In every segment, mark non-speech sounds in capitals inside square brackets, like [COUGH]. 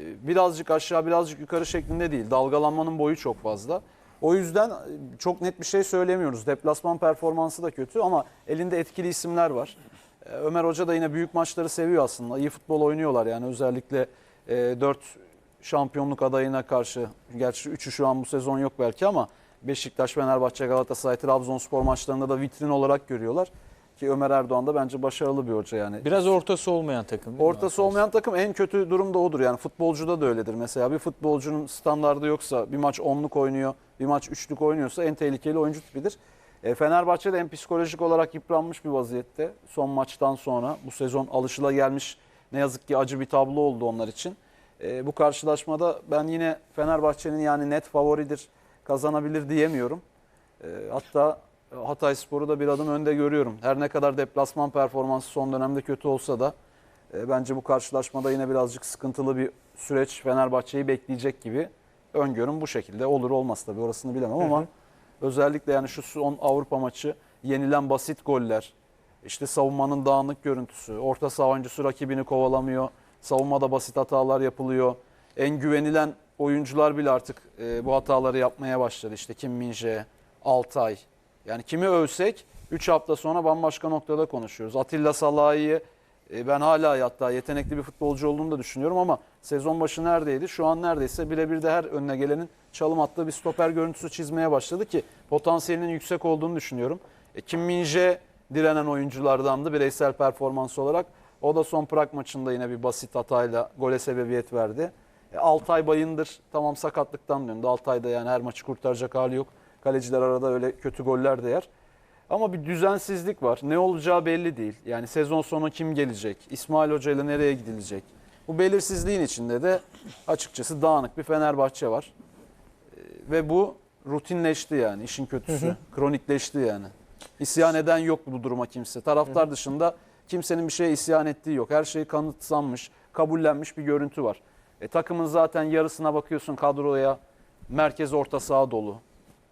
e, birazcık aşağı birazcık yukarı şeklinde değil. Dalgalanmanın boyu çok fazla. O yüzden e, çok net bir şey söylemiyoruz. Deplasman performansı da kötü ama elinde etkili isimler var. E, Ömer Hoca da yine büyük maçları seviyor aslında. İyi futbol oynuyorlar yani özellikle 4 şampiyonluk adayına karşı. Gerçi 3'ü şu an bu sezon yok belki ama Beşiktaş, Fenerbahçe, Galatasaray, Trabzonspor maçlarında da vitrin olarak görüyorlar. Ki Ömer Erdoğan da bence başarılı bir hoca yani. Biraz ortası olmayan takım. değil mi Ortası arkadaşlar? olmayan takım en kötü durumda odur. Yani futbolcuda da öyledir. Mesela bir futbolcunun standardı yoksa bir maç onluk oynuyor, bir maç üçlük oynuyorsa en tehlikeli oyuncu tipidir. E, Fenerbahçe de en psikolojik olarak yıpranmış bir vaziyette. Son maçtan sonra bu sezon alışılagelmiş ne yazık ki acı bir tablo oldu onlar için. E, bu karşılaşmada ben yine Fenerbahçe'nin yani net favoridir, kazanabilir diyemiyorum. E, hatta Hatay Spor'u da bir adım önde görüyorum. Her ne kadar deplasman performansı son dönemde kötü olsa da e, bence bu karşılaşmada yine birazcık sıkıntılı bir süreç Fenerbahçe'yi bekleyecek gibi öngörüm bu şekilde. Olur olmaz tabii orasını bilemem ama özellikle yani şu son Avrupa maçı yenilen basit goller, işte savunmanın dağınık görüntüsü, orta saha oyuncusu rakibini kovalamıyor, savunmada basit hatalar yapılıyor. En güvenilen oyuncular bile artık e, bu hataları yapmaya başladı. İşte Kim Minje, Altay. Yani kimi övsek 3 hafta sonra bambaşka noktada konuşuyoruz. Atilla Salahi'yi e, ben hala hatta yetenekli bir futbolcu olduğunu da düşünüyorum ama sezon başı neredeydi? Şu an neredeyse birebir de her önüne gelenin çalım attığı bir stoper görüntüsü çizmeye başladı ki potansiyelinin yüksek olduğunu düşünüyorum. E, Kim Minje direnen oyunculardandı bireysel performans olarak. O da son Prag maçında yine bir basit hatayla gole sebebiyet verdi. E, Altay Bayındır tamam sakatlıktan döndü. Altay'da yani her maçı kurtaracak hali yok. Kaleciler arada öyle kötü goller de yer. Ama bir düzensizlik var. Ne olacağı belli değil. Yani sezon sonu kim gelecek? İsmail Hoca ile nereye gidilecek? Bu belirsizliğin içinde de açıkçası dağınık bir Fenerbahçe var. Ee, Ve bu rutinleşti yani işin kötüsü. Kronikleşti yani. İsyan eden yok bu duruma kimse. Taraftar dışında kimsenin bir şeye isyan ettiği yok. Her şey kanıtsanmış, kabullenmiş bir görüntü var. E, takımın zaten yarısına bakıyorsun kadroya merkez orta saha dolu.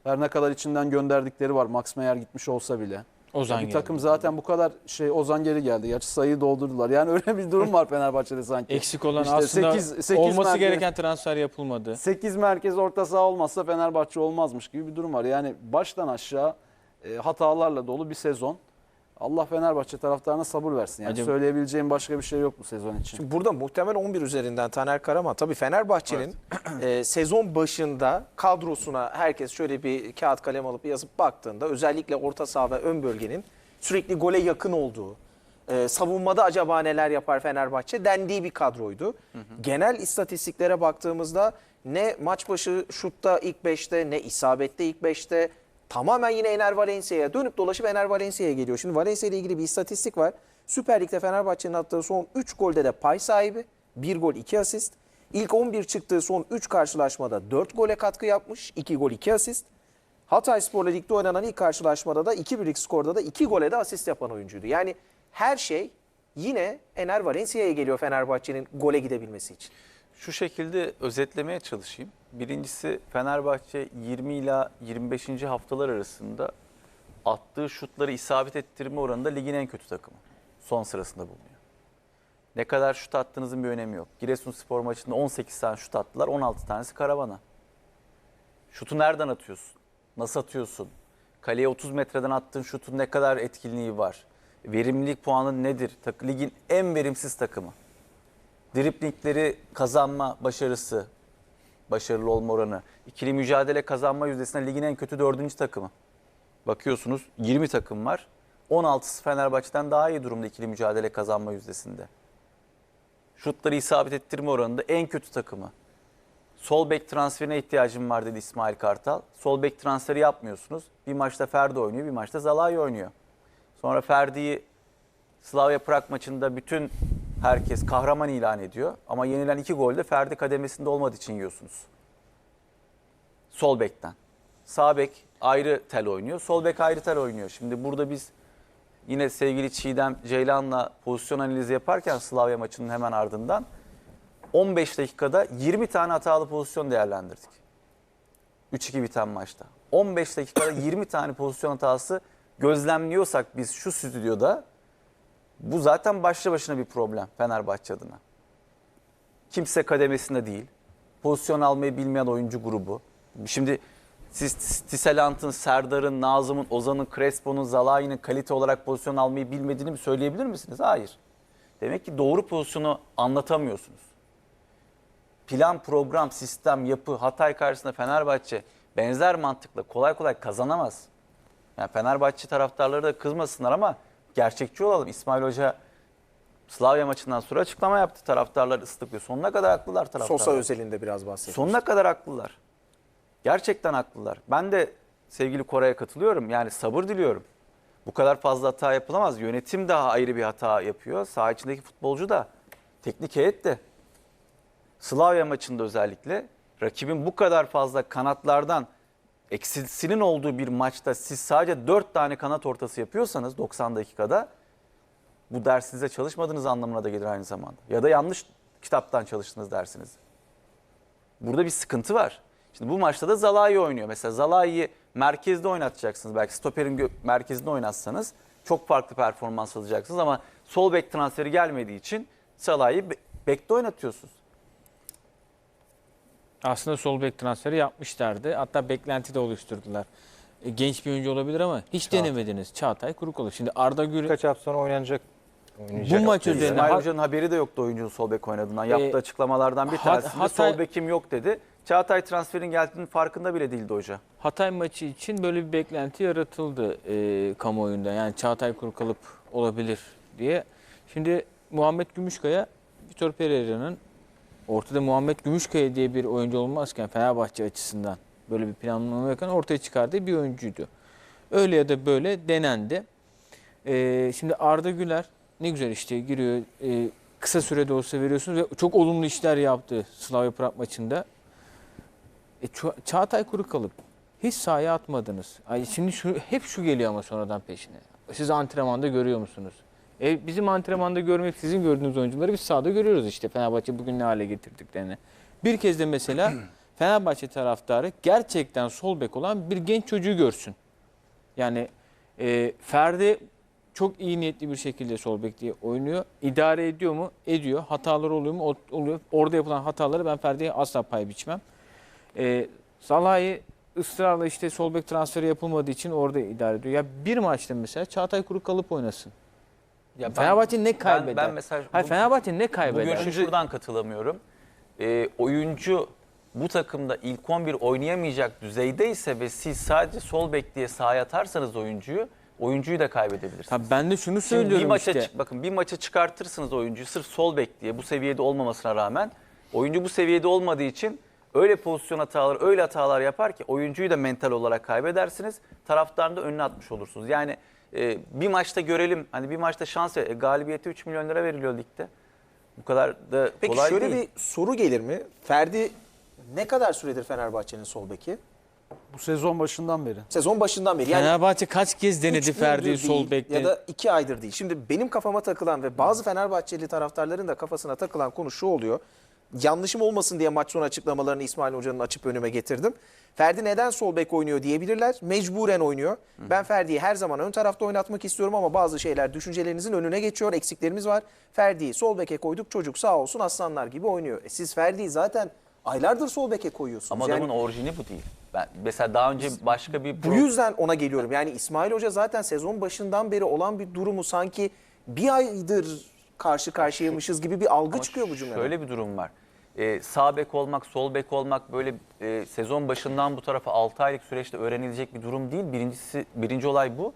Her ne kadar içinden gönderdikleri var. Max Meyer gitmiş olsa bile. Ozan bir geldi. takım zaten bu kadar şey Ozan geri geldi. Gerçi sayıyı doldurdular. Yani öyle bir durum var Fenerbahçe'de sanki. Eksik olan İşte aslında sekiz- sekiz olması merkez- gereken transfer yapılmadı. 8 merkez orta saha olmazsa Fenerbahçe olmazmış gibi bir durum var. Yani baştan aşağı e, hatalarla dolu bir sezon. Allah Fenerbahçe taraftarına sabır versin. Yani Acaba- söyleyebileceğim başka bir şey yok bu sezon için. Şimdi burada muhtemel 11 üzerinden Taner Karaman. Tabii Fenerbahçe'nin e, sezon başında kadrosuna herkes şöyle bir kağıt kalem alıp yazıp baktığında özellikle orta saha ve ön bölgenin sürekli gole yakın olduğu, e, savunmada acaba neler yapar Fenerbahçe dendiği bir kadroydu. Genel istatistiklere baktığımızda ne maç başı şutta ilk 5'te ne isabette ilk 5'te tamamen yine Ener Valencia'ya dönüp dolaşıp Ener Valencia'ya geliyor. Şimdi Valencia ile ilgili bir istatistik var. Süper Lig'de Fenerbahçe'nin attığı son 3 golde de pay sahibi. 1 gol 2 asist. İlk 11 çıktığı son 3 karşılaşmada 4 gole katkı yapmış. 2 gol 2 asist. Hatay Spor'la ligde oynanan ilk karşılaşmada da 2-1'lik skorda da 2 gole de asist yapan oyuncuydu. Yani her şey yine Ener Valencia'ya geliyor Fenerbahçe'nin gole gidebilmesi için. Şu şekilde özetlemeye çalışayım. Birincisi Fenerbahçe 20 ila 25. haftalar arasında attığı şutları isabet ettirme oranında ligin en kötü takımı. Son sırasında bulunuyor. Ne kadar şut attığınızın bir önemi yok. Giresunspor maçında 18 tane şut attılar, 16 tanesi karavana. Şutu nereden atıyorsun? Nasıl atıyorsun? Kaleye 30 metreden attığın şutun ne kadar etkinliği var? Verimlilik puanı nedir? Ligin en verimsiz takımı. Driplingleri kazanma başarısı, başarılı olma oranı. İkili mücadele kazanma yüzdesinde ligin en kötü dördüncü takımı. Bakıyorsunuz 20 takım var. 16'sı Fenerbahçe'den daha iyi durumda ikili mücadele kazanma yüzdesinde. Şutları isabet ettirme oranında en kötü takımı. Sol bek transferine ihtiyacım var dedi İsmail Kartal. Sol bek transferi yapmıyorsunuz. Bir maçta Ferdi oynuyor, bir maçta Zalai oynuyor. Sonra Ferdi'yi Slavia Prag maçında bütün herkes kahraman ilan ediyor. Ama yenilen iki golde Ferdi kademesinde olmadığı için yiyorsunuz. Sol bekten. Sağ bek ayrı tel oynuyor. Sol bek ayrı tel oynuyor. Şimdi burada biz yine sevgili Çiğdem Ceylan'la pozisyon analizi yaparken Slavia maçının hemen ardından 15 dakikada 20 tane hatalı pozisyon değerlendirdik. 3-2 biten maçta. 15 dakikada 20 tane pozisyon hatası gözlemliyorsak biz şu stüdyoda bu zaten başlı başına bir problem Fenerbahçe adına. Kimse kademesinde değil. Pozisyon almayı bilmeyen oyuncu grubu. Şimdi siz Tiselant'ın, Serdar'ın, Nazım'ın, Ozan'ın, Crespo'nun, Zalai'nin kalite olarak pozisyon almayı bilmediğini mi söyleyebilir misiniz? Hayır. Demek ki doğru pozisyonu anlatamıyorsunuz. Plan, program, sistem, yapı, Hatay karşısında Fenerbahçe benzer mantıkla kolay kolay kazanamaz. Yani Fenerbahçe taraftarları da kızmasınlar ama gerçekçi olalım. İsmail Hoca Slavia maçından sonra açıklama yaptı. Taraftarlar ıslıklıyor. Sonuna kadar haklılar taraftarlar. Sosa özelinde biraz bahsedelim. Sonuna kadar haklılar. Gerçekten haklılar. Ben de sevgili Koray'a katılıyorum. Yani sabır diliyorum. Bu kadar fazla hata yapılamaz. Yönetim daha ayrı bir hata yapıyor. Saha içindeki futbolcu da, teknik heyet de. Slavia maçında özellikle rakibin bu kadar fazla kanatlardan eksisinin olduğu bir maçta siz sadece 4 tane kanat ortası yapıyorsanız 90 dakikada bu ders size çalışmadığınız anlamına da gelir aynı zamanda. Ya da yanlış kitaptan çalıştınız dersiniz. Burada bir sıkıntı var. Şimdi bu maçta da Zalai oynuyor. Mesela Zalai'yi merkezde oynatacaksınız. Belki stoperin merkezinde oynatsanız çok farklı performans alacaksınız ama sol bek transferi gelmediği için be- bekte oynatıyorsunuz. Aslında sol bek transferi yapmışlardı. Hatta beklenti de oluşturdular. E, genç bir oyuncu olabilir ama hiç denemediniz. Çağatay Kurukolu. Şimdi Arda Gür'ü Birkaç hafta sonra oynanacak. oynayacak. bu maç üzerine İsmail Hoca'nın haberi de yoktu oyuncunun sol bek oynadığından. Yaptığı Ee, açıklamalardan bir Hat- tanesi Hatay- sol bekim yok dedi. Çağatay transferin geldiğinin farkında bile değildi hoca. Hatay maçı için böyle bir beklenti yaratıldı e, kamuoyunda. Yani Çağatay Kurkalıp olabilir diye. Şimdi Muhammed Gümüşkaya, Vitor Pereira'nın ortada Muhammed Gümüşkaya diye bir oyuncu olmazken Fenerbahçe açısından böyle bir planlama yokken ortaya çıkardığı bir oyuncuydu. Öyle ya da böyle denendi. E, şimdi Arda Güler ne güzel işte giriyor. E, kısa sürede olsa veriyorsunuz ve çok olumlu işler yaptı Slavia Prag maçında. E, Çu- Çağatay Kurukalıp hiç sahaya atmadınız. Ay şimdi şu, hep şu geliyor ama sonradan peşine. Siz antrenmanda görüyor musunuz? E, bizim antrenmanda görmek sizin gördüğünüz oyuncuları biz sahada görüyoruz işte Fenerbahçe bugün ne hale getirdiklerini. Bir kez de mesela [CLEARS THROAT] Fenerbahçe taraftarı gerçekten sol bek olan bir genç çocuğu görsün. Yani e, Ferdi çok iyi niyetli bir şekilde sol bek diye oynuyor. İdare ediyor mu? Ediyor. Hatalar oluyor mu? Oluyor. Orada yapılan hataları ben Ferdi'ye asla pay biçmem. E, Salah'ı ısrarla işte sol bek transferi yapılmadığı için orada idare ediyor. Ya bir maçta mesela Çağatay Kuruk kalıp oynasın. Ya ben- Fenerbahçe ne ben- kaybeder? Ben, mesela Hayır bu- Fenerbahçe ne Bu kaybeder? görüşe şuradan katılamıyorum. Ee, oyuncu bu takımda ilk 11 oynayamayacak düzeydeyse ve siz sadece sol bek diye sahaya atarsanız oyuncuyu, oyuncuyu da kaybedebilirsiniz. Ha, ben de şunu Şimdi söylüyorum bir maça işte. çık- bakın bir maça çıkartırsınız oyuncuyu sırf sol bek diye bu seviyede olmamasına rağmen oyuncu bu seviyede olmadığı için öyle pozisyon hataları, öyle hatalar yapar ki oyuncuyu da mental olarak kaybedersiniz. Taraftarını da önüne atmış olursunuz. Yani e, bir maçta görelim hani bir maçta şans ver- e, galibiyete 3 milyon lira veriliyor ligde. Bu kadar da Peki kolay şöyle değil. bir soru gelir mi? Ferdi ne kadar süredir Fenerbahçe'nin sol beki? Bu sezon başından beri. Sezon başından beri. Yani Fenerbahçe kaç kez denedi üç gündür Ferdi'yi değil sol bekte? Ya da iki aydır değil. Şimdi benim kafama takılan ve bazı Fenerbahçeli taraftarların da kafasına takılan konu şu oluyor. Yanlışım olmasın diye maç sonu açıklamalarını İsmail Hoca'nın açıp önüme getirdim. Ferdi neden sol bek oynuyor diyebilirler. Mecburen oynuyor. Ben Ferdi'yi her zaman ön tarafta oynatmak istiyorum ama bazı şeyler düşüncelerinizin önüne geçiyor. Eksiklerimiz var. Ferdi'yi sol beke koyduk. Çocuk sağ olsun aslanlar gibi oynuyor. E siz Ferdi'yi zaten aylardır sol beke koyuyorsunuz. Ama Yani- adamın orijini bu değil. Ben mesela daha önce başka bir bu yüzden ona geliyorum. Yani İsmail Hoca zaten sezon başından beri olan bir durumu sanki bir aydır karşı karşıyaymışız gibi bir algı çıkıyor bu cümleden. Şöyle bir durum var. Ee, sağ bek olmak, sol bek olmak böyle e, sezon başından bu tarafa 6 aylık süreçte öğrenilecek bir durum değil. Birincisi, birinci olay bu.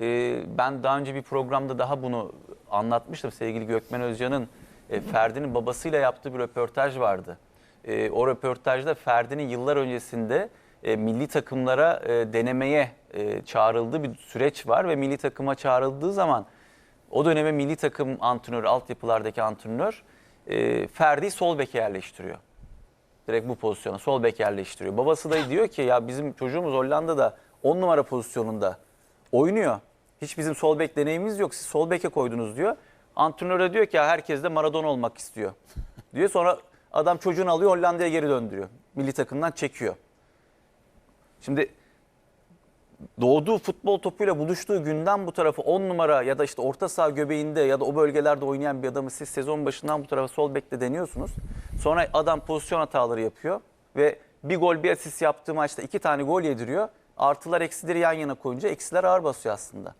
Ee, ben daha önce bir programda daha bunu anlatmıştım. Sevgili Gökmen Özcan'ın e, Ferdi'nin babasıyla yaptığı bir röportaj vardı. E, o röportajda Ferdi'nin yıllar öncesinde e, milli takımlara e, denemeye e, çağrıldığı bir süreç var ve milli takıma çağrıldığı zaman o döneme milli takım antrenörü, altyapılardaki antrenör e, Ferdi'yi sol beke yerleştiriyor. Direkt bu pozisyona sol bek yerleştiriyor. Babası da diyor ki ya bizim çocuğumuz Hollanda'da 10 numara pozisyonunda oynuyor. Hiç bizim sol bek deneyimimiz yok. Siz sol beke koydunuz diyor. Antrenör de diyor ki ya herkes de Maradona olmak istiyor. [LAUGHS] diyor sonra adam çocuğunu alıyor Hollanda'ya geri döndürüyor. Milli takımdan çekiyor. Şimdi doğduğu futbol topuyla buluştuğu günden bu tarafa 10 numara ya da işte orta saha göbeğinde ya da o bölgelerde oynayan bir adamı siz sezon başından bu tarafa sol bekle deniyorsunuz. Sonra adam pozisyon hataları yapıyor ve bir gol bir asist yaptığı maçta iki tane gol yediriyor. Artılar eksileri yan yana koyunca eksiler ağır basıyor aslında.